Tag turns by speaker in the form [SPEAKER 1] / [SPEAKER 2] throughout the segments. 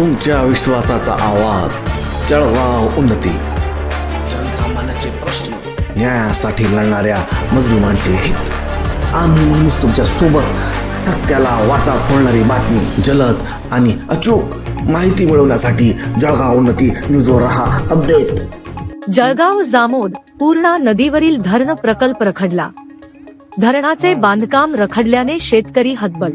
[SPEAKER 1] तुमच्या विश्वासाचा आवाज जळगाव उन्नती. जनसामान्याचे प्रश्न न्यायासाठी लढणाऱ्या मजलुमांचे हित. आम्ही नेहमीच तुमच्यासोबत सत्याला वाचा फोडणारी बातमी जलद आणि अचूक माहिती मिळवण्यासाठी जळगाव उन्नती न्यूजवर रहा अपडेट.
[SPEAKER 2] जळगाव जामोद पूर्णा नदीवरील धरण प्रकल्प रखडला. धरणाचे बांधकाम रखडल्याने शेतकरी हतबल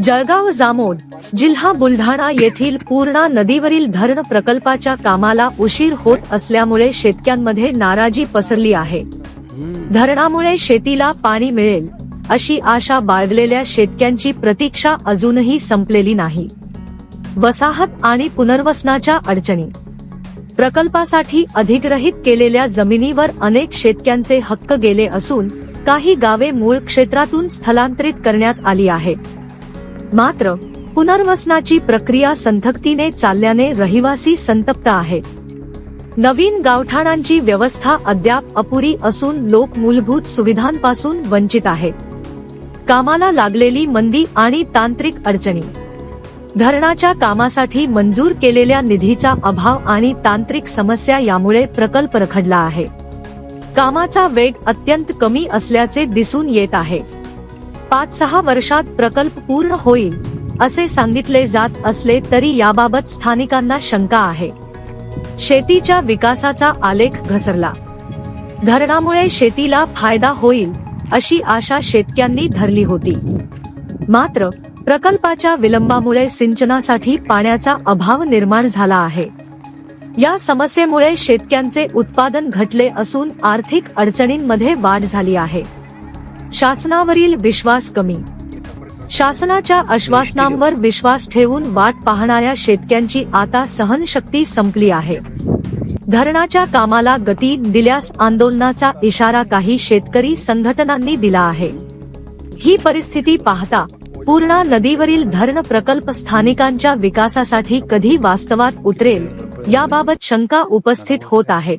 [SPEAKER 2] जळगाव जामोद जिल्हा बुलढाणा येथील पूर्णा नदीवरील धरण प्रकल्पाच्या कामाला उशीर होत असल्यामुळे शेतक्यांमध्ये नाराजी पसरली आहे. धरणामुळे शेतीला पाणी मिळेल अशी आशा बाळगलेल्या शेतक्यांची प्रतीक्षा अजूनही संपलेली नाही. वसाहत आणि पुनर्वसनाच्या अडचणी. प्रकल्पासाठी अधिग्रहित केलेल्या जमिनीवर अनेक शेतक्यांचे हक्क गेले असून काही गावे मूळ क्षेत्रातून स्थलांतरित करण्यात आली आहेत. मात्र पुनर्वसनाची प्रक्रिया संथगतीने चालल्याने रहिवासी संतप्त आहेत. नवीन गावठाणांची व्यवस्था अद्याप अपुरी असून लोक मूलभूत सुविधांपासून वंचित आहेत. कामाला लागलेली मंदी आणि तांत्रिक अडचणी. धरणाच्या कामासाठी मंजूर केलेल्या निधीचा अभाव आणि तांत्रिक समस्या यामुळे प्रकल्प रखडला आहे. कामाचा वेग अत्यंत कमी असल्याचे दिसून येत आहे. पाच सहा वर्षात प्रकल्प पूर्ण होईल असे सांगितले जात असले तरी याबाबत स्थानिकांना शंका आहे. शेतीच्या विकासाचा आलेख घसरला. धरणामुळे शेतीला फायदा होईल अशी आशा शेतक्यांनी धरली होती. मात्र प्रकल्पाच्या विलंबामुळे सिंचनासाठी पाण्याचा अभाव निर्माण झाला आहे. या समस्येमुळे शेतक्यांचे उत्पादन घटले असून आर्थिक अडचणींमध्ये वाढ झाली आहे. शासनावरील विश्वास कमी. शासनाच्या आश्वासनांवर विश्वास ठेवून वाट पाहणाऱ्या शेतकऱ्यांची आता सहनशक्ती संपली आहे. धरणाच्या कामाला गती दिल्यास आंदोलनाचा इशारा काही शेतकरी संघटनांनी दिला आहे. ही परिस्थिती पाहता पूर्णा नदीवरील धरण प्रकल्प स्थानिकांच्या विकासासाठी कधी वास्तवात उतरेल याबाबत शंका उपस्थित होत आहेत